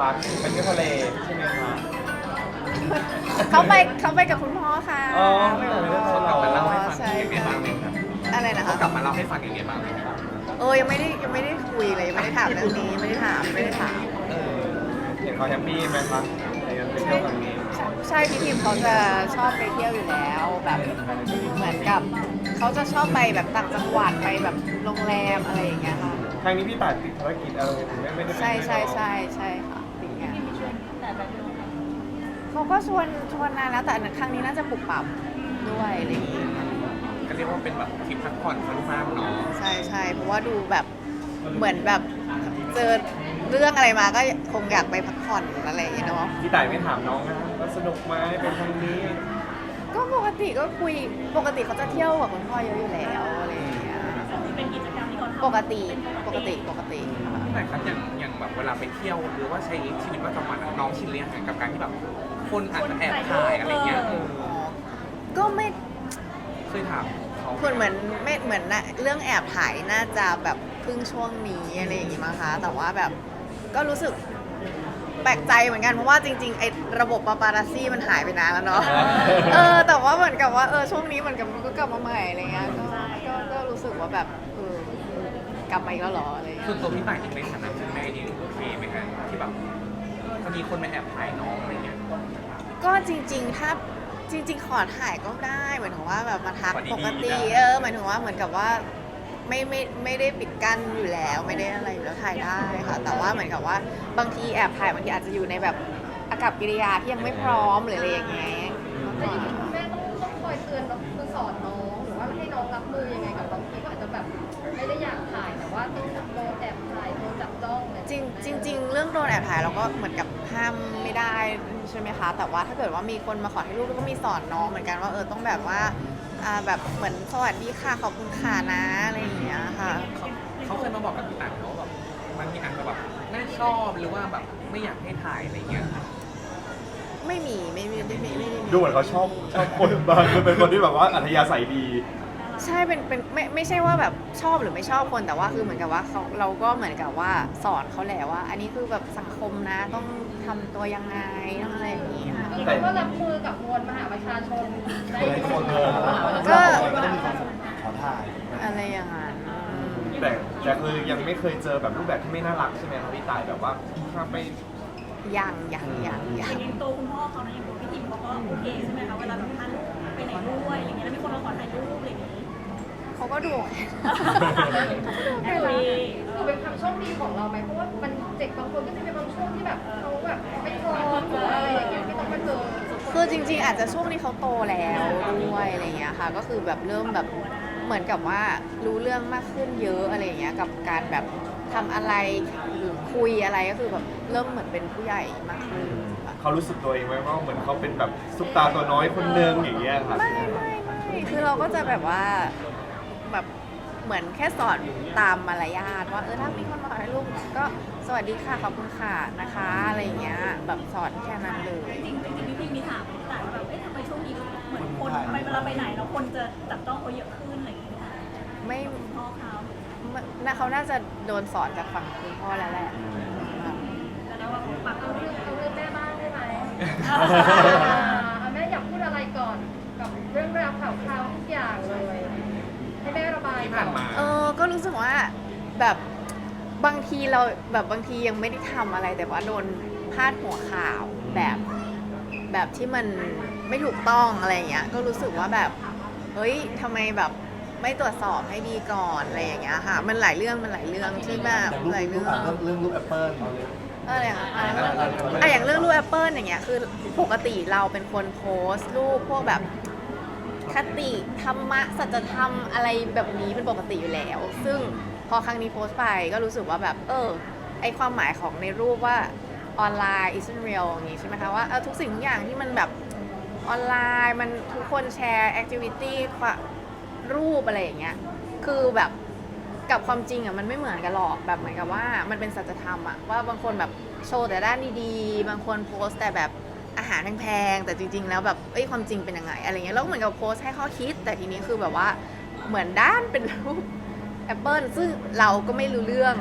พักไปเที่ยวทะเลใช่ไหมคะเขาไปเขาไปกับคุณพ่อค่ะอ๋อไม่เอาไม่ได้เขากลับมาเล่าให้ฟังใช่อย่างไรบ้างไหมครับอะไรนะเขาคะกลับมาเล่าให้ฟังอย่างไรบ้างไหมครับเออยังไม่ได้ยังไม่ได้คุยเลยยังไม่ได้ถามเรื่องนี้ไม่ได้ถามไม่ได้ถาม เออเห็นเขาแฮปปี้ไหมคะในการไปเที่ยวครั้งนี้ ใช่ใช่พี่พิมเขาจะชอบไปเที่ยวอยู่แล้วแบบเหมือนกับเขาจะชอบไปแบบต่างจังหวัดไปแบบโรงแรมอะไรอย่างเงี้ยค่ะ ครั้งนี้พี่ต่ายติดภารกิจอะไรถึงไม่ไม่ได้ไปใช่ใช่ใช่ใช่ค่ะติดงาน เขาก็ชวนชวนนานแล้วแต่ครั้งนี้น่าจะปรับปรับด้วยอะไรอย่างเงี้ยก็เรียกว่าเป็นแบบทริปพักผ่อนสั้นๆเนาะใช่ใช่เพราะว่าดูแบบเหมือนแบบเจอเรื่องอะไรมาก็คงอยากไปพักผ่อนอะไรอย่างเงี้ยเนาะพี่ต่ายไม่ถามน้องนะว่าสนุกไหมเป็นครั้งนี้ ก็ปกติก็คุยปกติเขาจะเที่ยวกับคุณพ่อเยอะอยู่แล้วอะไรอย่างเงี้ยเป็นกิจกรรมที่เขาทำปกติปกติปกติค่ะ แต่ครับอย่างอย่างแบบเวลาไปเที่ยวหรือว่าใช้ชีวิตประจำวันอะน้องชินเรียงกับการที่แบบ คนอาจจะแอบถ่ายอะไรเงี้ยเอออ๋อก็ไม่เคยถามเขาคุณเหมือนไม่เหมือนนะเรื่องแอบถ่ายน่าจะแบบเพิ่งช่วงนี้อะไรอย่างงี้มั้งคะ แต่ว่าแบบก็รู้สึกแปลกใจเหมือนกันเพราะว่าจริงๆไอ้ระบบปาปารัสซี่มันหายไปนานแล้วเนาะ เออ แต่ว่าเหมือนกับว่าเออช่วงนี้เหมือนกับมันก็กลับมาใหม่อะไรเงี้ยก็ก็ก็รู้สึกว่าแบบเออกลับมาอีกแล้วเหรออะไรเงี้ย ส่วนตัวพี่ต่ายเองในฐานะคุณแม่นี่โอเคไหมฮะที่แบบถ้ามีคนมาแอบถ่ายน้องอะไรเงี้ย ก็จริงๆ ถ้าจริง ๆ ขอถ่ายก็ได้เหมือนถึงว่าแบบมาทักขอดีๆปกติได้ เออหมายถึงว่าเหมือนกับว่าไม่ไม่ไม่ได้ปิดกั้นอยู่แล้วไม่ได้อะไรอยู่แล้วถ่ายได้ค่ะ แต่ว่าเหมือนกับว่าบางทีแอบถ่ายบางทีอาจจะอยู่ในแบบอากับกิริยาที่ยังไม่พร้อมหรืออะไรอย่างเงี้ยมากกแต่อย่างว่า รอย่างจริเงี้งยจริงจริงๆเรื่องโดนแอบถ่ายเราก็เหมือนกับห้ามไม่ได้ใช่ไหมคะ แต่ว่าถ้าเกิดว่ามีคนมาขอให้รูปก็มีสอนน้องเหมือนกันว่าเออต้องแบบว่าอ่าแบบเหมือนสวัสดีค่ะขอบคุณค่ะนะอะไรอย่างเงี้ยค่ะ เขาเขาเคยมาบอกกับพี่ต่ายเขาว่าแบบบางทีอาจจะแบบไม่ชอบหรือว่าแบบไม่อยากให้ถ่ายอะไรเงี้ย ไม่มีไม่มีไม่มีไม่มีดูเหมือนเขาชอบชอบคนบางคือเป็นคนที่แบบว่าอัธยาศัยดี ใช่เป็นเป็นไม่ไม่ใช่ว่าแบบชอบหรือไม่ชอบคนแต่ว่าคือเหมือนกับว่าเขาเราก็เหมือนกับว่าสอนเขาแหละว่า อันนี้คือแบบสังคมนะต้องทำตัวยังไงต้องอะไรอย่างนี้ค่ะคือเขาก็รับมือกับมวลมหาประชาชนได้หลายคนเลยก็ ก็ต้องมีคนขอถ่ายอะไรอย่างนั้นอืมแต่แต่คือยังไม่เคยเจอแบบรูปแบบที่ไม่น่ารักใช่ไหมครับพี่ต่ายแบบว่าถ้าไป ยังยังยังยัอย่างงตัวคุณพ่อเขานะอย่างตัวพี่ทิมเขาก็โอเคใช่ไหมคะเวลาแบบท่านไปไหนด้วยอะไรเงี้ยแล้วมีคนมาขอถ่ายรูปอะไรอย่างงี้ เขาก็ดูถือว่าถือเป็นความโชคดีของเราไหมเพราะว่ามันเด็กบางคนก็จะมีบางช่วงที่แบบเขาแบบไม่พร้อมหรืออะไรอย่างเงี้ยที่ต้องมาเจอคือจริง ๆ อาจจะช่วงที่เขาโตแล้วด้วยอะไรเงี้ยค่ะ ก็คือแบบเริ่มแบบเหมือนกับว่ารู้เรื่องมากขึ้นเยอะอะไรเงี้ยกับการแบบทำอะไรหรือคุยอะไรก็คือแบบเริ่มเหมือนเป็นผู้ใหญ่มากขึ้นค่ะเขารู้สึกตัวเองไหมว่าเหมือนเขาเป็นแบบซุปตาตัวน้อยคนนึงอย่างเงี้ยครับไม่ไม่ไม่คือเราก็จะแบบว่า แบบเหมือนแค่สอนตามมารยาทว่าเออถ้ามีคนมาขอให้ลูกก็สวัสดีค่ะขอบคุณค่ะนะคะอะไรเงี้ยแบบสอนแค่นั้นเลย จริงๆจริงๆพี่ทิมมีถามพี่ต่ายว่าแบบเอ๊ะทำไมช่วงนี้เหมือนคนไปเวลาไปไหนแล้วคนจะจับต้องเขาเยอะขึ้นอะไรอย่างเงี้ยไม่คุณพ่อเขาน่าเขาน่าจะโดนสอนจากฝั่งคุณพ่อแล้วแหละค่ะแล้วว่าปรับเอาตัวเรื่องเอาเรื่องแม่บ้างได้ไหมอ่าอ่าแม่อยากพูดอะไรก่อนกับเรื่องราวข่าวคราวทุกอย่างเลย ให้แม่ระบายที่ผ่านมา เออก็รู้สึกว่าแบบบางทีเราแบบบางทียังไม่ได้ทำอะไรแต่ว่าโดนพาดหัวข่าวแบบแบบที่มันไม่ถูกต้องอะไรอย่างเงี้ยก็รู้สึกว่าแบบเฮ้ยทำไมแบบไม่ตรวจสอบให้ดีก่อนอะไรอย่างเงี้ยค่ะ มันหลายเรื่องมันหลายเรื่องที่แบบอย่างรูปหลายรูเรื่ปอง อะเรื่องเรื่องรูปแอปเปิ้ลอะไรอย่างเงี้ยอะอย่างเรื่องรูปแอปเปิลอย่างเงี้ยคือปกติเราเป็นคนโพสต์รูปพวกแบบ คติธรรมะสัจธรรมอะไรแบบนี้เป็นปกติอยู่แล้ว ซึ่งพอครั้งนี้โพสต์ไปก็รู้สึกว่าแบบเออไอความหมายของในรูปว่าออนไลน์ isn't real อย่างงี้ใช่ไหมคะว่าเออทุกสิ่งทุกอย่างที่มันแบบออนไลน์มันทุกคนแชร์แอคทิวิตี้รูปอะไรอย่างเงี้ยคือแบบกับความจริงอะมันไม่เหมือนกันหรอกแบบเหมือนกับว่ามันเป็นสัจธรรมอะว่าบางคนแบบโชว์แต่ด้านดีๆ บางคนโพสต์แต่แบบ อาหารแพงๆแต่จริง ๆ แล้วแบบเอ้ยความจริงเป็นยังไงอะไรเงี้ยแล้วเหมือนกับโพสให้ข้อคิด แต่ทีนี้คือแบบว่าเหมือนด้านเป็นรูปแอปเปิลซึ่งเราก็ไม่รู้เรื่อง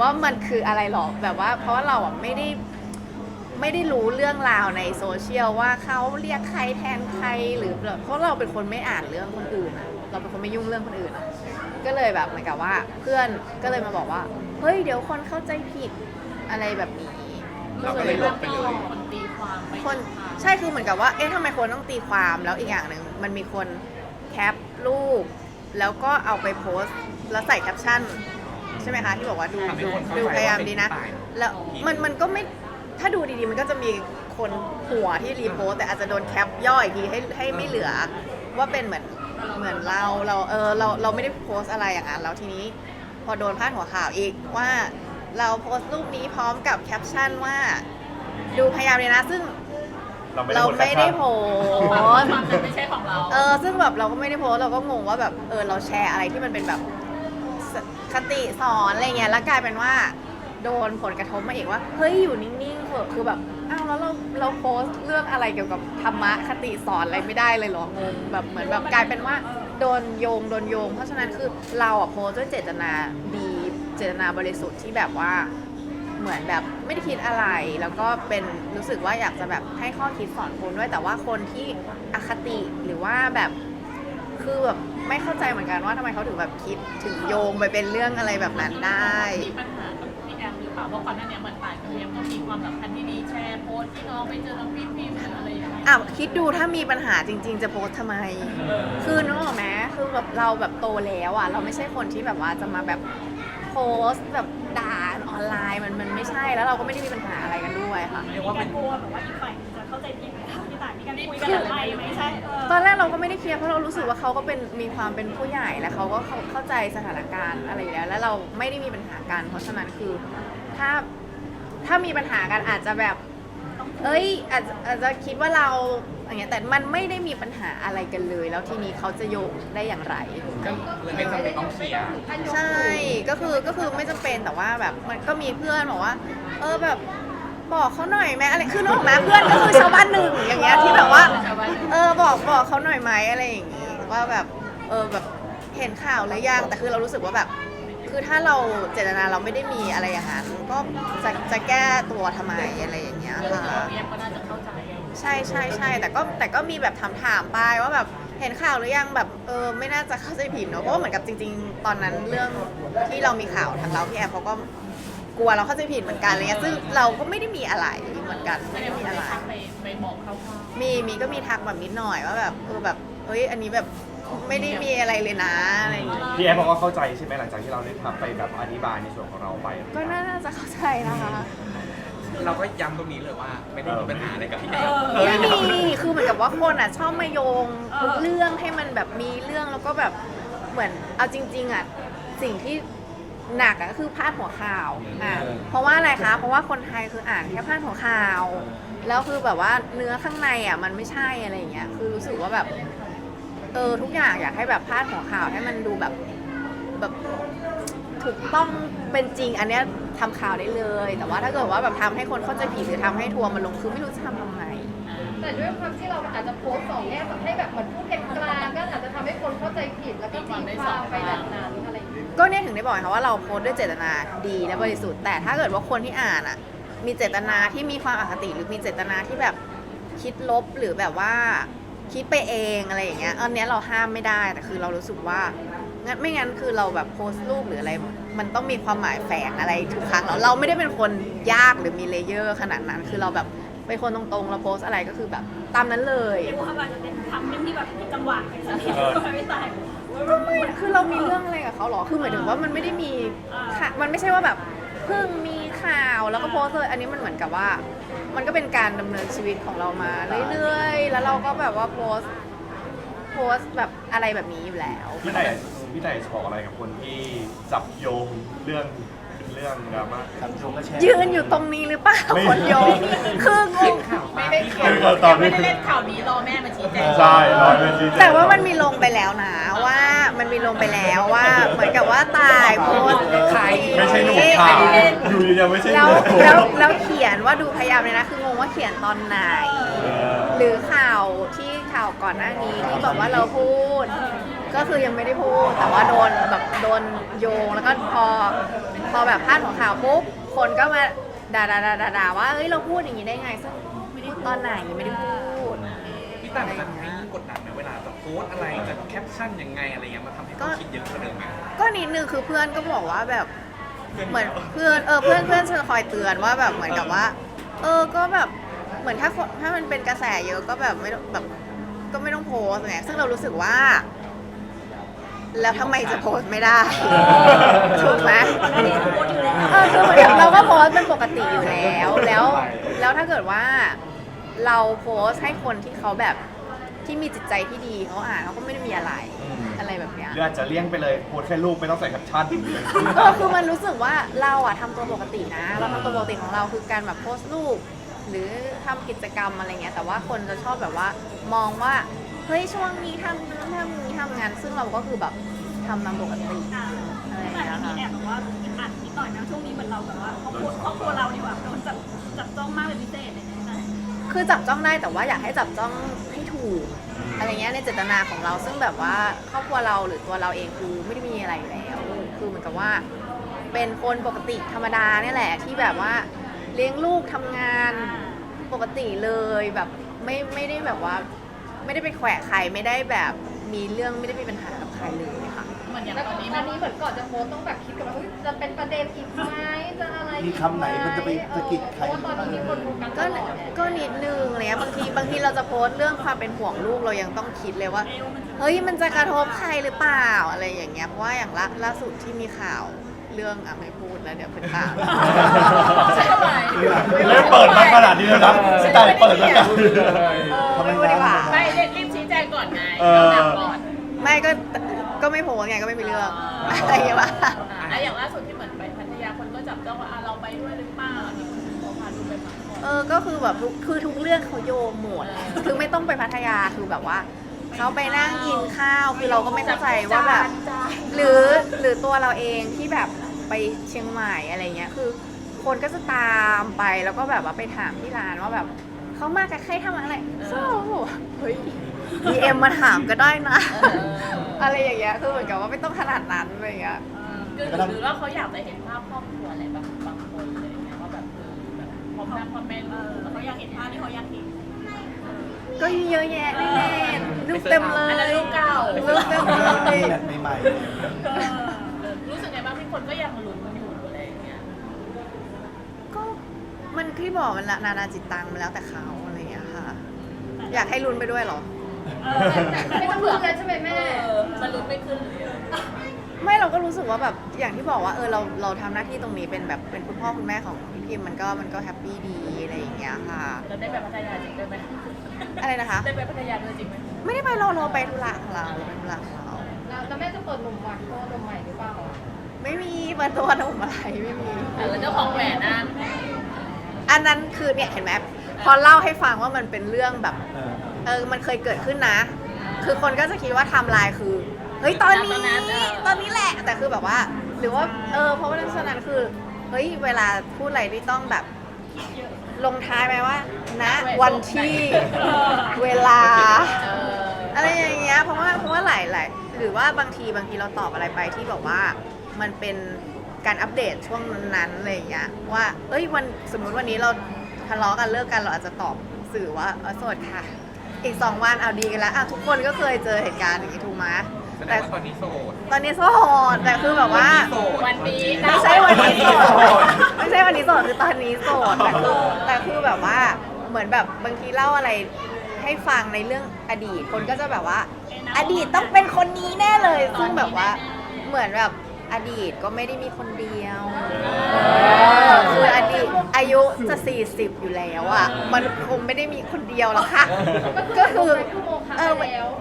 ว่ามันคืออะไรหรอกแบบว่า เพราะว่าเราอะไม่ได้ไม่ได้รู้เรื่องราวในโซเชียลว่าเขาเรียกใครแทนใครหรือแบบเพราะเราเป็นคนไม่อ่านเรื่องคนอื่นอะเราเป็นคนไม่ยุ่งเรื่องคนอื่นอะก็เลยแบบเหมือนกับว่า เพื่อนก็เลยมาบอกว่า เฮ้ยเดี๋ยวคนเข้าใจผิดอะไรแบบนี้ เราก็เลยลบไปเลย คนใช่คือเหมือนกับว่า เอ๊ะทำไมคนต้องตีความแล้วอีกอย่างหนึ่งมันมีคนแคปรูป แล้วก็เอาไปโพสต์แล้วใส่แคปชั่น ใช่ไหมคะ ที่บอกว่าดูทำให้ดูคนเข้าดูใจพยายามว่าเป็นดีนะพี่ตายแล้วมันมันก็ไม่ถ้าดูดีๆ มันก็จะมีคนหัวที่รีโพสต์แต่อาจจะโดนแคปย่อยอีกทีให้ให้ไม่เหลือ ว่าเป็นเหมือนเหมือนเราเราเออเราเราไม่ได้โพสต์อะไรอย่างนั้นแล้วทีนี้ พอโดนพาดหัวข่าวอีกว่าเราโพสต์รูปนี้พร้อมกับแคปชั่นว่า ดูพยายามเลยนะ ซึ่งเราไม่ได้โพสต์ไม่ใช่ของเราเออซึ่งแบบเราก็ไม่ได้โพสต์เราก็งงว่าแบบเออเราแชร์อะไรที่มันเป็นแบบสคติสอนอะไรเงี้ยแล้วกลายเป็นว่า โดนผลกระทบมาอีกว่า เฮ้ยอยู่นิ่งๆเถอะคือแบบอ้าวแล้วเราเราโพสต์เรื่องอะไรเกี่ยวกับธรรมะคติสอนอะไรไม่ได้เลยเหรองงแบบเหมือนแบบกลายเป็นว่าโดนโยงโดนโยง เพราะฉะนั้นคือเราอะโพสต์ด้วยเจตนาดีเจตนาบริสุทธิ์ที่แบบว่า เหมือนแบบไม่ได้คิดอะไร แล้วก็เป็นรู้สึกว่าอยากจะแบบให้ข้อคิดสอนคนด้วย แต่ว่าคนที่อคติหรือว่าแบบคือแบบไม่เข้าใจเหมือนกันว่าทำไมเขาถึงแบบคิดถึงโยงไปเป็นเรื่องอะไรแบบนั้นได้ มีปัญหากับพี่แอมหรือเปล่าเพราะก่อนหน้านี้เหมือนป่านกับพี่แอมก็มีความสัมพันธ์ที่ดีแชร์โพสต์ที่น้องไปเจอน้องพี่พิมพ์อะไรอย่างเงี้ยอะคิดดูถ้ามีปัญหาจริง ๆ จะโพสต์ทำไม คือนึกออกไหมคือแบบเราแบบโตแล้วอะ เราไม่ใช่คนที่แบบว่าจะมาแบบโพสต์แบบด่า ออนไลน์มันมันไม่ใช่แล้วเราก็ไม่ได้มีปัญหาอะไรกันด้วยค่ะ เรียกว่าเป็นกลัวแบบว่าอีกฝ่ายจะเข้าใจผิดไหมคะพี่ต่ายมีการคุยกันอะไรไหมใช่เออตอนแรกเราก็ไม่ได้เคลียร์เพราะเรารู้สึกว่าเขาก็เป็นมีความเป็นผู้ใหญ่และเขาก็เข้าเข้าใจสถานการณ์อะไรอยู่แล้ว แล้วเราไม่ได้มีปัญหากัน เพราะฉะนั้นคือถ้าถ้ามีปัญหากันอาจจะแบบ เอ้ยอาจจะอาจจะคิดว่าเรา อย่างเงี้ยแต่มันไม่ได้มีปัญหาอะไรกันเลย แล้วทีนี้เขาจะโยงได้อย่างไร ก็เลยไม่จำเป็นต้องเคลียร์ ใช่ก็คือก็คือไม่จำเป็นแต่ว่าแบบมันก็มีเพื่อนบอกว่า เออแบบบอกเขาหน่อยไหมอะไรคือนึกออกไหมเพื่อนก็คือชาวบ้านหนึ่งอย่างเงี้ยที่แบบว่า เออบอกบอกเขาหน่อยไหมอะไรอย่างงี้ว่าแบบเออแบบเห็นข่าวหรือยังแต่คือเรารู้สึกว่าแบบ คือถ้าเราเจตนาเราไม่ได้มีอะไรอย่างนั้นก็จะจะแก้ตัวทำไมอะไรอย่างเงี้ยค่ะพี่แอมก็น่าจะเข้า ใจใช่ใช่ใช่แต่ก็แต่ก็มีแบบถามถามๆไปว่าแบบเห็นข่าวหรือยังแบบเออไม่น่าจะเข้าใจผิดเนอะเพราะว่าเหมือนกับจริง ๆ ตอนนั้นเรื่องที่เรามีข่าวทางเราพี่แอฟเขาก็กลัวเราเข้าใจผิดเหมือนกันอะไรเงี้ยซึ่งเราก็ไม่ได้มีอะไรเหมือนกันไม่ได้มีอะไร ไปไปบอกเขาว่ามีมีก็มีทักแบบนิดหน่อยว่าแบบเออแบบเอ้ยอันนี้แบบไม่ได้มีอะไรเลยนะอะไรอย่างงี้พี่แอฟเขาก็เข้าใจใช่ไหมหลังจากที่เราได้ทำไปแบบอธิบายในส่วนของเราไป ก็น่าจะเข้าใจนะคะ เราก็ย้ำตรงนี้เลยว่า ไม่ได้มีปัญหาอะไรกับพี่แอมไม่มีคือเหมือนกับว่าคนอะชอบมาโยงทุกเรื่องให้มันแบบมีเรื่องแล้วก็แบบเหมือนเอาจริง ๆอะสิ่งที่หนักอะก็คือพาดหัวข่าวอะเพราะว่าอะไรคะ เพราะว่าคนไทยคืออ่านแค่พาดหัวข่าว แล้วคือแบบว่าเนื้อข้างในอะมันไม่ใช่อะไรอย่างเงี้ยคือรู้สึกว่าแบบเออทุกอย่างอยากให้แบบพาดหัวข่าวให้มันดูแบบแบบ ถูกต้องเป็นจริงอันเนี้ยทำข่าวได้เลย แต่ว่าถ้าเกิดว่าแบบทำให้คนเข้าใจผิดหรือทำให้ทัวร์มันลงคือไม่รู้จะทำทำไงแต่ด้วยความที่เราอาจจะโพสต์สองแง่แบบให้แบบเหมือนพูดเป็นกลางก็อาจจะทำให้คนเข้าใจผิดแล้วก็ตีความไปแบบนั้นอะไรอย่างเงี้ยก็เนี่ยถึงได้บอกไงคะว่าเราโพสต์ด้วยเจตนาดีและบริสุทธิ์แต่ถ้าเกิดว่าคนที่อ่านอะ มีเจตนาที่มีความอคติหรือมีเจตนาที่แบบคิดลบหรือแบบว่าคิดไปเองอะไรอย่างเงี้ยอันเนี้ยเราห้ามไม่ได้แต่คือเรารู้สึกว่า งั้นไม่งั้นคือเราแบบโพสต์รูปหรืออะไร มันต้องมีความหมายแฝงอะไรทุกครั้งแล้วเราไม่ได้เป็นคนยากหรือมีเลเยอร์ขนาดนั้น คือเราแบบเป็นคนตรงๆ เราโพสต์อะไรก็คือแบบตามนั้นเลย เรียกว่าอาจจะเป็นทำเป็นที่แบบมีจังหวะเป็นสถิติไม่ตายก็ไม่คือเรามีเรื่องอะไรกับเขาเหรอ คือหมายถึงว่ามันไม่ได้มีอ่าค่ะมันไม่ใช่ว่าแบบเพิ่งมีข่าวแล้วก็โพสต์เลยอันนี้มันเหมือนกับว่า มันก็เป็นการดำเนินชีวิตของเรามาเรื่อยๆ แล้วเราก็แบบว่าโพสต์โพสต์แบบอะไรแบบนี้อยู่แล้วพี่ไต่ พี่ไต่จะบอกอะไรกับคนที่จับโยงเรื่องเป็นเรื่องดราม่า คำชมก็แชร์ ยืนอยู่ตรงนี้หรือเปล่าไม่ คนโยงคืองงข่าวมาไม่พี่ได้แอข่าวมตอนนี้ไม่ได้เล่นข่าวนี้รอแม่มาชี้แจงใช่ร้อยเป็นจริงๆแต่ว่ามันมีลงไปแล้วนะว่ามันมีลงไปแล้วว่า เหมือนกับว่าตายโพสต์ใครไม่ใช่หนูค่ะอยู่ยังไม่ใช่หแล้วนูแล้วแล้วเขียนว่าดูพยายามเลยนะ คืองงว่าเขียนตอนไหน เออ หรือข่าวที่ข่าวก่อนหน้านี้ที่บอกว่าเราพูด ก็คือยังไม่ได้พูดแต่ว่าโดนแบบโดนโยงแล้วก็พอพอแบบพาดหัวข่าวปุ๊บคนก็มาด่าด่าด่าด่าด่าว่าเฮ้ยเราพูดอย่างนี้ได้ไงซึ่งพูดตอนไหนไม่ได้พูด พี่ต่างมันทำให้กดดันไหมเวลาจะโพสต์อะไรจะแคปชั่นยังไงอะไรเงี้ยมันทำให้ต้องคิดเยอะกว่าเดิมไหมก็นิดนึงคือเพื่อนก็บอกว่าแบบเหมือนเพื่อนเออเพื่อนเพื่อนจะคอยเตือนว่าแบบเหมือนกับว่า เออก็แบบเหมือนถ้าคนถ้ามันเป็นกระแสเยอะก็แบบไม่ต้องแบบก็ไม่ต้องโพสไงซึ่งเรารู้สึกว่า แล้วทำไมจะโพสต์ไม่ได้ ถูกไหมก่อนหน้านี้โพสต์อยู่แล้วเออคือเหมือนเราก็โพสต์เป็นปกติอยู่แล้ว แล้วแล้วถ้าเกิดว่าเราโพสต์ให้คนที่เขาแบบที่มีจิตใจที่ดีเขาอ่านเขาก็ไม่ได้มีอะไรอะไรแบบเนี้ย หรืออาจจะเลี่ยงไปเลยโพสต์แค่รูปไม่ต้องใส่แคปชั่นเลย เออคือมันรู้สึกว่าเราอะทำตัวปกตินะ เราทำตัวปกติของเราคือการแบบโพสต์รูป หรือทำกิจกรรมอะไรเงี้ยแต่ว่าคนจะชอบแบบว่ามองว่า เฮ้ยช่วงนี้ทำนู้นทำนี้ทำงาน ซึ่งเราก็คือแบบทำตามปกติอ่าอะไรอย่างแต่เงี้ยมีค่ะแอบแบบว่าอัดนิดหน่อยนะช่วงนี้เหมือนเราแบบว่าครอบครัวครอบครัวเราดีกว่าโดนจับจับจ้องมากเป็นพิเศษอะไรอย่างเงี้ยนะคือจับจ้องได้แต่ว่าอยากให้จับจ้องให้ถูก อะไรเงี้ยในเจตนาของเราซึ่งแบบว่าครอบครัวเราหรือตัวเราเองคือไม่ได้มีอะไรอยู่แล้ว คือเหมือนกับว่า เป็นคนปกติธรรมดาเนี่ยแหละ ที่แบบว่าเลี้ยงลูกทำงานปกติเลยแบบไม่ไม่ได้แบบว่า ไม่ได้ไปแขวะใครไม่ได้แบบมีเรื่องไม่ได้มีปัญหากับใครเลยค่ะเหมือนอย่างแล้วตตออนนนี้นี้มันเหมือนก่อนจะโพสต์ต้องแบบคิดกันว่าเฮ้ยจะเป็นประเด็นอีกไหมจะอะไรอีกมีคำไหนมันจะไปสะกิดใคร เพราะว่าตอนนี้มีคนโฟกัสตก็ลอดก็นิดนึงอะไรเลยบางทีบางทีเราจะโพสต์เรื่องความเป็นห่วงลูกเรายังต้องคิดเลยว่าเฮ้ยมันจะกระทบใครหรือเปล่าอะไรอย่างเงี้ยเพราะว่าอย่างล่าล่าสุดที่มีข่าวเรื่องอะไม่พูดแล้วเดี๋ยวเป็นข่าว ใช่ไหม เริ่มเปิดมาขนาดนี้แล้วนะสไตล์เปิดแล้วนะเออไม่พูดดีกว่า เออเราหนักก่อนไม่ก็ก็ไม่โพสต์ไงก็ไม่มีเรื่องอะไรอย่างเงี้ยว่ะอะอย่างล่าสุดที่เหมือนไปพัทยาคนก็จับจ้องว่าอะเราไปด้วยหรือเปล่าอันนี้คุณโมพาดูไปพักผ่อนเออก็คือแบบทุกคือทุกเรื่องเขาโยงหมดคือไม่ต้องไปพัทยาคือแบบว่าเขาไปนั่งกินข้าวคือเราก็ไม่เข้าใจว่าแบบหรือหรือตัวเราเองที่แบบไปเชียงใหม่อะไรเงี้ยคือ คนก็จะตามไปแล้วก็แบบว่าไปถามที่ร้านว่าแบบเขามากับใครทำอะไรโซ่เฮ้ย ดีเอ็มมาถามก็ได้นะ อะไรอย่างเงี้ยคือเหมือนกับว่าไม่ต้องขนาดนั้นอะไรเงี้ย คือหรือว่าเขาอยากจะเห็นภาพครอบครัวอะไรบางบางคนอะไรอย่างเงี้ยว่าแบบเออแบบพร้อมหน้าพ่อแม่เอลูอกเขาอยากเห็นภาพที่เขาอยากเห็น ก็เยอะแยะไม่แน่รูปเต็มเลอันนั้นยรูปเก่า รูปเต็มเลยแบบใหม่เออเออรู้สึกไงบ้างที่คนก็ยังลุ้นอยู่อะไรอย่างเงี้ย ก็มันที่บอกมันละนานาจิตตังมันแล้วแต่เขาอะไรเงี้ยค่ะ อยากให้ลุ้นไปด้วยเหรอเออ ไม่ต้องเลือกแล้วใช่ไหมแม่ เออมันลุ้นไม่ขึ้นเลยอะไม่เราก็รู้สึกว่าแบบอย่างที่บอกว่าเออเราเราทำหน้าที่ตรงนี้เป็นแบบเป็นคุณพ่อคุณแม่ของพี่พิมมันก็มันก็แฮปปี้ดีอะไรอย่างเงี้ยค่ะ เราได้ไปพัทยาจริงด้วยไหมอะไรนะคะ ได้ไปพัทยาด้วยจริงไหมไม่ได้ไปเราเราไปธุระของเราเราไปธุระของเรา แล้วแล้วแม่จะเปิดหนุ่มหวานโตหนุ่มใหม่หรือเปล่าไม่มีเปิดตัวหนุ่มอะไรไม่มี แต่แล้วเจ้าของแหวนนะอันนั้นคือเนี่ยเห็นไหมพอเล่าให้ฟังว่ามันเป็นเรื่องแบบๆเออ เออมันเคยเกิดขึ้นนะ คือคนก็จะคิดว่าไทำลายคือ เฮ้ยตอนนี้ ตอนนี้แหละ แต่คือแบบว่า หรือว่า เออ เพราะว่าฉะนั้นคือ เฮ้ย เวลาพูดอะไรที่ต้องแบบ ลงท้ายไหมว่าณวันที่ เวลาเอออะไรอย่างเงี้ย เพราะว่า เพราะว่าหลายหลายหรือว่าบางทีบางทีเราตอบอะไรไปที่แบบว่า มันเป็นการอัปเดตช่วงนั้นๆอะไรอย่างเงี้ย ว่า เอ้ย วัน สมมุติวันนี้เราทะเลาะกันเลิกกัน เราอาจจะตอบสื่อว่าเออโสดค่ะ อีกสองวันเอาดีกันแล้วอะทุกคนก็เคยเจอเหตุการณ์อย่างนี้ถูกไหมแสดแต่งว่าตอนนี้โสดตอนนี้โสดแต่คือแบบว่า โสด วันนี้ไม่ใช่วันนี้โสดไม่ใช่วันนี้โสดคือตอนนี้โสดแต่คือแต่คือแบบว่าเหมือนแบบบางทีเล่าอะไรให้ฟังในเรื่องอดีตคนก็จะแบบว่า อดีตต้องเป็นคนนี้แน่เลย ซึ่งแบบว่าเหมือนแบบ อดีตก็ไม่ได้มีคนเดียวคืออดีตอายุจะ 40 อยู่แล้วอะ มันคงไม่ได้มีคนเดียวหรอกค่ะ ก็คือเออ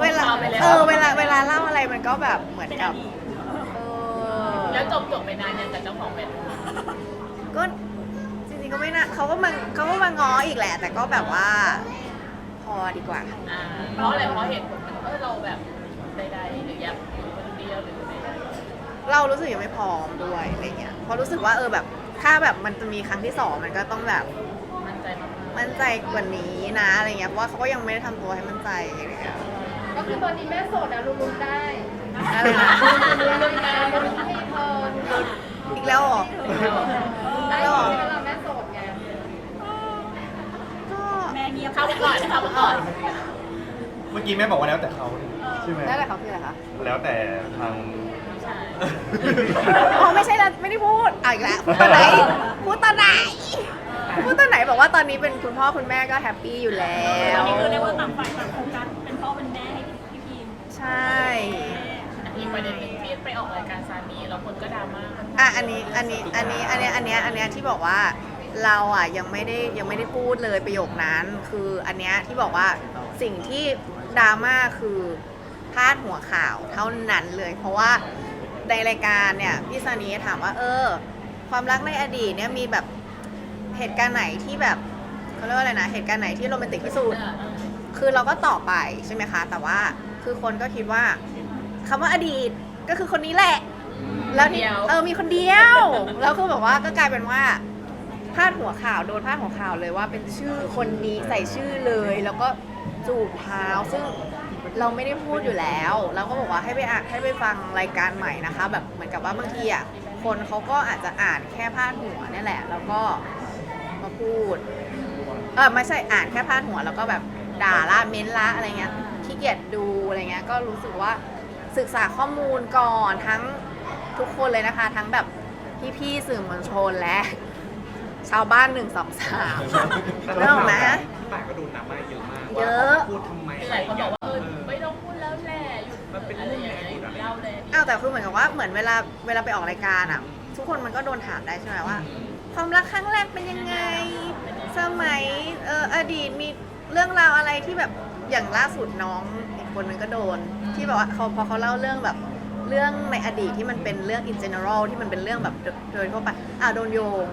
เวลาเออเวลาเวลาเล่าอะไรมันก็แบบเหมือนกับเออแล้วจบจบไปนานยังกับเจ้าของแหวนก็จริงๆก็ไม่น่าเขาก็มาเขาก็มาง้ออีกแหละ แต่ก็แบบว่า พอดีกว่าอ่าเพราะอะไรเพราะเหตุผลมันเออเราแบบใดๆหรืออยากอยู่คนเดียวหรือใด เรารู้สึกยังไม่พร้อมด้วยอะไรเงี้ยเพราะรู้สึกว่าเออแบบถ้าแบบมันจะมีครั้งที่สองมันก็ต้องแบบมั่นใจมั่นใจกว่านี้นะอะไรเงี้ยเพราะว่าเขาก็ยังไม่ได้ทำตัวให้มั่นใจอะไรเงี้ยก็คือตอนนี้แม่โสดอะรุนๆได้อะไรนะรุงได้รุนๆให้เพลินอีกแล้วเหรอ ได้ใช่ไหมล่ะแม่โสดไงก็แม่เงียบเขาไปก่อนเขาไปก่อนเมื่อกี้แม่บอกว่าแล้วแต่เขาใช่ไหม แล้วแต่เขาคืออะไรคะ แล้วแต่ทาง อ๋อไม่ใช่แล้วไม่ได้พูดอะอีกแล้วพูดตอนไหนพูดตอนไหนพูดตอนไหนบอกว่าตอนนี้เป็นคุณพ่อคุณแม่ก็แฮปปี้อยู่แล้ตอวนนี้คือเรียกว่าต่างฝ่ายต่างโฟกัสเป็นพ่อเป็นแม่ให้พี่พีมใช่อีกประเด็นหนึ่งที่ไปออกรายการซานีแล้วคนก็ดราม่าอะอันนี้อันนี้อันนี้อันเนี้ยอันเนี้ยอันเนี้ยที่บอกว่าเราอะยังไม่ได้ยังไม่ได้พูดเลยประโยคนั้น คืออันเนี้ยที่บอกว่าสิ่งที่ดราม่าคือพาดหัวข่าวเท่านั้นเลย เพราะว่า ในรายการเนี่ยพี่ซานีถามว่า เออ ความรักในอดีตเนี่ยมีแบบเหตุการณ์ไหนที่แบบเขาเรียกว่าอะไรนะเหตุการณ์ไหนที่โรแมนติกที่สุดคือเราก็ตอบไปใช่ไหมคะ แต่ว่าคือคนก็คิดว่าคำว่าอดีตก็คือคนนี้แหละ แล้วที่เดียวเออมีคนเดียวแล้วคือแบบว่าก็กลายเป็นว่าพาดหัวข่าวโดนพาดหัวข่าวเลยว่าเป็นชื่อคนนี้ใส่ชื่อเลย แล้วก็จูบเท้าซึ่ง เราไม่ได้พูดอยู่แล้ว เราก็บอกว่าให้ไปอ่านให้ไปฟังรายการใหม่นะคะ แบบเหมือนกับว่าบางทีอะคนเขาก็อาจจะอ่านแค่พาดหัวเนี่ยแหละ แล้วก็มาพูด เออไม่ใช่อ่านแค่พาดหัว แล้วก็แบบด่าละเม้นละอะไรเงี้ยขี้เกียจดูอะไรเงี้ยก็รู้สึกว่าศึกษาข้อมูลก่อนทั้งทุกคนเลยนะคะ ทั้งแบบพี่ๆสื่อมวลชนและ ชาวบ้านหนึ่งสองสามเรื่องไหมพี่ต่ายก็โดนดราม่าเยอะมากเยว่าอะ พูดทำไม คือหลายคนบอกว่า เงี้ยดีตอะเล่าเลย อ้าวแต่คือเหมือนกับว่าเหมือนเวลาเวลาไปออกรายการอะ ทุกคนมันก็โดนถามได้ใช่ไหมว่า ความรักครั้งแรกเป็นยังไง สมัยเอออดีตมีเรื่องราวอะไรที่แบบอย่างล่าสุดน้องอีกคนนึงก็โดน ที่แบบว่าเขาพอเขาเล่าเรื่องแบบเรื่องในอดีตที่มันเป็นเรื่อง in general ที่มันเป็นเรื่องแบบโดโดยทั่วไปอ่าโดนโยง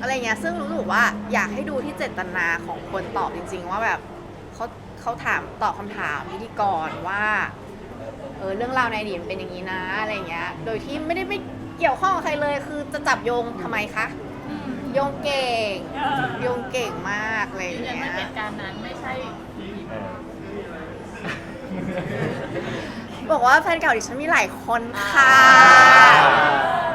อะไรเงี้ยซึ่งรู้สึกว่าอยากให้ดูที่เจตนาของคนตอบจริง ๆ ว่าแบบเขาเขาถามตอบคำถามพิธีกรว่าเออเรื่องราวในอดีตมันเป็นอย่างนี้นะอะไรเงี้ย โดยที่ไม่ได้ไปเกี่ยวข้องกับใครเลย คือจะจับโยงทำไมคะโยงเก่งเออโยงเก่งมากเลยยืนยันเนี้ว่ายเหตุการณ์นั้นไม่ใช่เออบอกว่าแฟนเก่าดิฉันมีหลายคนค่ะ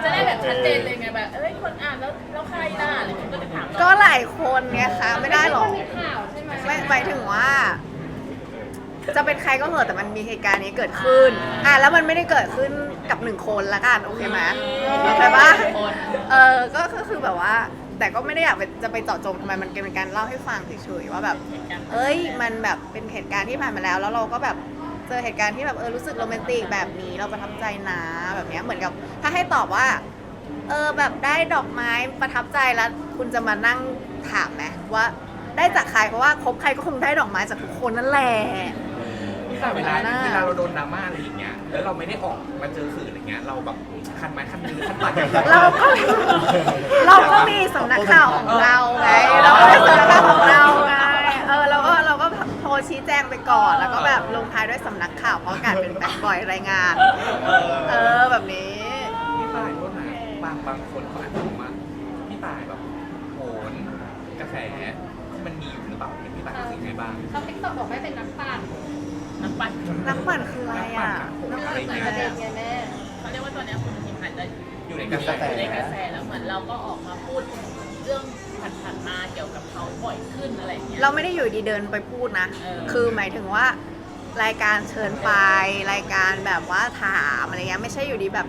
จะได้แบบชัดเจนเลยไงแบบ เอ้ย คนอ่านแล้วแล้วใครล่ะอะไรอย่างเงี้ยก็จะถามเราก็หลายคนไงคะไม่ได้หรอก มีข่าวใช่ไหม ไม่หมายถึงว่า จะเป็นใครก็เหอะแต่มันมีเหตุการณ์นี้เกิดขึ้น อะแล้วมันไม่ได้เกิดขึ้นกับหนึ่งคนละกันโอเคไหมโอเคปะคนเออก็ก็คือแบบว่า แต่ก็ไม่ได้อยากไปจะไปเจาะจงทำไมมันเป็นการเล่าให้ฟังเฉยๆว่าแบบเหตุการณ์เอ้ยมันแบบเป็นเหตุการณ์ที่ผ่านมาแล้ว แล้วเราก็แบบเจอเหตุการณ์ที่แบบเออรู้สึกโรแมนติกแบบนี้เราประทับใจนะแบบเนี้ยเหมือนกับ ถ้าให้ตอบว่า เออแบบได้ดอกไม้ประทับใจแล้ว คุณจะมานั่งถามไหมว่าได้จากใครเพราะว่าคบใครก็คงได้ดอกไม้จากทุกคนนั่นแหละ พี่ต่ายเวลาน่าเวลาเราโดนดราม่าอะไรอย่างเงี้ยแล้วเราไม่ได้ออกมาเจอสื่ออะไรเงี้ยเราแบบคันไม้คันมือคันปากอย่างเงี้ยเราก็เราก็มีสำนักข่าวของเราไงเราก็มีสำนักข่าวของเราไงเออเราก็เราก็โทรชี้แจงไปก่อนแล้วก็แบบลงท้ายด้วยสำนักข่าวเพราะการเป็นแบดบอยรายงาน เออแบบนี้พี่ต่ายโทษนะบางบางคนเขาอาจจะบอกว่าพี่ต่ายแบบโหนกระแสที่มันมีอยู่หรือเปล่าพี่ต่ายรู้สึกไงบ้างเขาติ๊กต็อกบอกให้เป็นนักปั่น นักปั่นนักปั่นคืออะไรอะนักปั่นอะประเด็นไงแม่เขาเรียกว่าตอนเนี้ยคุณทิมอาจจะอยู่ในกระแสอยู่ในกระแสแล้วเหมือนเราก็ออกมาพูดเรื่องผ่านๆมาเกี่ยวกับเขาบ่อยขึ้นอะไรอย่างเงี้ย เราไม่ได้อยู่ดีเดินไปพูดนะ เออ คือหมายถึงว่ารายการเชิญไป รายการแบบว่าถามอะไรเงี้ยไม่ใช่อยู่ดีแบบ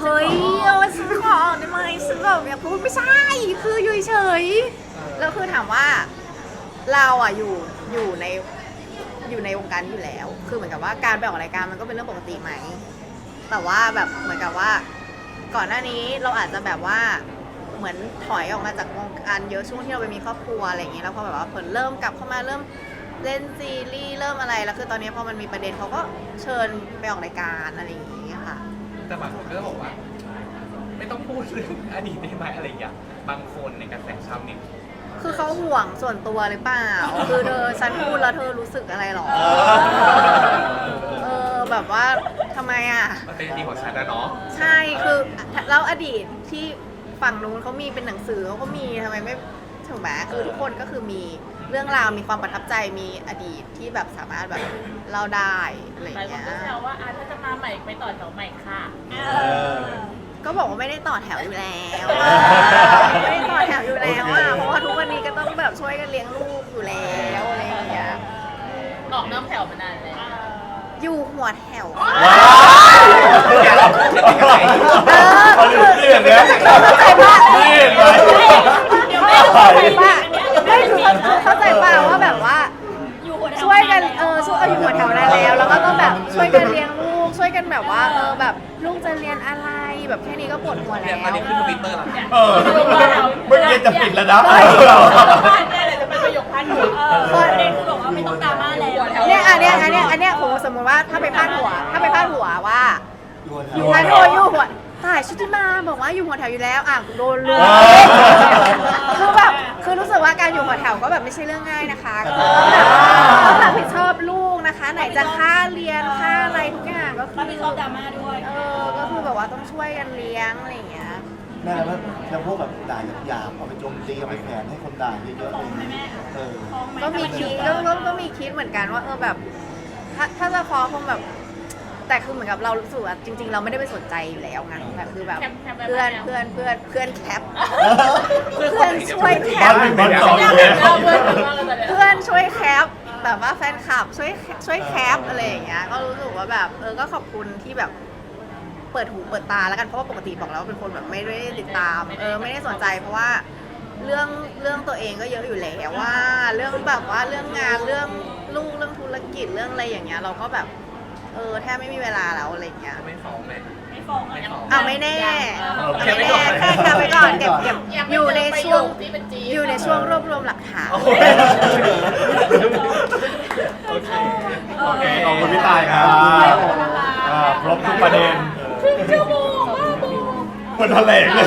เฮ้ยเอาซื้อของได้ไหมซื้อแบบอยากพูดไม่ใช่ คืออยู่เฉยๆแล้วคือถามว่า เราอะอยู่อยู่ใน อยู่ในวงการอยู่แล้ว คือเหมือนกับว่าการไปออกรายการมันก็เป็นเรื่องปกติไหม แต่ว่าแบบเหมือนกับว่า ก่อนหน้านี้เราอาจจะแบบว่าเหมือนถอยออกมาจากวงการเยอะช่วงที่เราไปมีครอบครัวอะไรอย่างเงี้ยแล้วพอแบบว่าผลเริ่มกลับเข้ามาเริ่มเล่นซีรีส์เริ่มอะไรแล้วคือตอนนี้พอมันมีประเด็นเขาก็เชิญไปออกรายการอะไรอย่างเงี้ยค่ะ แต่บางคนก็บอกว่า ไม่ต้องพูดเรื่องอดีตได้ไหมอะไรอย่างเงี้ยบางคนในกระแสชาวเน็ต คือเขาห่วงส่วนตัวหรือเปล่า คือเธอฉันพูดแล้วเธอรู้สึกอะไรหรอ เออแบบว่าทำไมอะ มันเป็นอดีตของฉันนะเนาะใช่คือแล้วอดีตที่ฝั่งนู้นเขามีเป็นหนังสือเขาก็มีทำไมไม่ถูกไหมคือทุกคนก็คือมีเรื่องราวมีความประทับใจมีอดีตที่แบบสามารถแบบเล่าได้อะไรอหลายย่างคนเงี้ยก็แซวว่าอะถ้าจะมาใหม่ไปต่อแถวใหม่ค่ะ เออ ก็บอกว่าไม่ได้ต่อแถวอยู่แล้วไม่ได้ต่อแถวอยู่แล้วอะเพราะว่าทุกวันนี้ก็ต้องแบบช่วยกันเลี้ยงลูกอยู่แล้วอะไรอย่างเงี้อกนอกแถวมานานแล้วอยู่หัวแถวว้าวนี่เห็นไหมเข้าใจปะนี่เห็นไหมเข้าใจปะไม่คือเข้าใจปะว่าแบบว่าอยู่หัวแถช่วยกันเออช่วยเอาอยู่หัวแถวได้แล้วแล้วก็ต้องแบบช่วยกันเลี้ยงลูกช่วยกันแบบว่าเออแบบลูกจะเรียนอะไร แบบแค่นี้ก็ปวดหัวเนี่แล้ยวตอนนี้ขึ้นทวิตเตอร์แล้วเนี่ยเออเมื่อกี้จะปิดแล้วนะพลาดแน่เลยจะเป็นประโยคพลาดหัวเออประเด็นคือบอกว่าไม่ต้องดราม่าแล้วเนี่ยอันเนี้ยอันเนี้ยอันเนี้ยผมสมมติว่าถ้าไปพาดหัว ถ้าไปพาดหัวว่าอยู่ฮันโดอยู่หัวตายชุติมาบอกว่าอยู่หัวแถวอยู่แล้วอะโดนลุมว้าวคือ กันว่าเออแบบถ้าถ้าจะฟ้องคงแบบ แต่คือเหมือนกับเรารู้สึกว่าจริง ๆ เราไม่ได้ไปสนใจอยู่แล้วไงแต่คือแบบเพื่อนเพื่อนเพื่อนเพื่อนแคปเพื่อนช่วยแคบ้าปนหนึ่งบ้านสองเเลยพื่อนกันมากเลยตอนเนี้ยเพื่อนช่วยแคปแบบว่าแฟนคลับช่วยช่วยแคปอะไรอย่างเงี้ยก็รู้สึกว่าแบบเออก็ขอบคุณที่แบบ เปิดหูเปิดตาแล้วกันเพราะว่าปกติบอกแล้วว่าเป็นคนแบบไม่ได้ติดตาม เออไม่ได้สนใจเพราะว่า เรื่องเรื่องตัวเองก็เยอะอยู่แล้วว่า เรื่องแบบว่าเรื่องงานเรื่องลูกเรื่องธุรกิจเรื่องอะไรอย่างเงี้ยเราก็แบบ เออแทบไม่มีเวลาแล้วอะไรอย่างเงี้ย ไม่ฟ้องเลยไม่ฟ้องไม่อะฟ้อง เอาไม่แน่เออไม่แน่แค่แค่ไปก่อนเก็บเก็บยังไม่อยู่ในเจประช่โยวงคที่เป็นจีนอยู่ในช่วงรวบรวมหลักฐานโอเคโอเค โอเคขอบคุณพี่ตายครับอ่าครบทุกประเด็นชั่วโมงมาก เหมือนแถลงเลย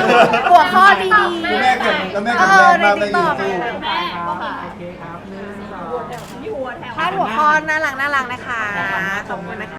หัวข้อดีแม่เก็บแล้วแม่ๆเอเก็บอแรงในมากติ๊แม่กยืต็อนกสู้แม่อยู่หัวแถวพาดหัวข้อน่ารักน่ารักนะคะ ขอบคุณนะคะ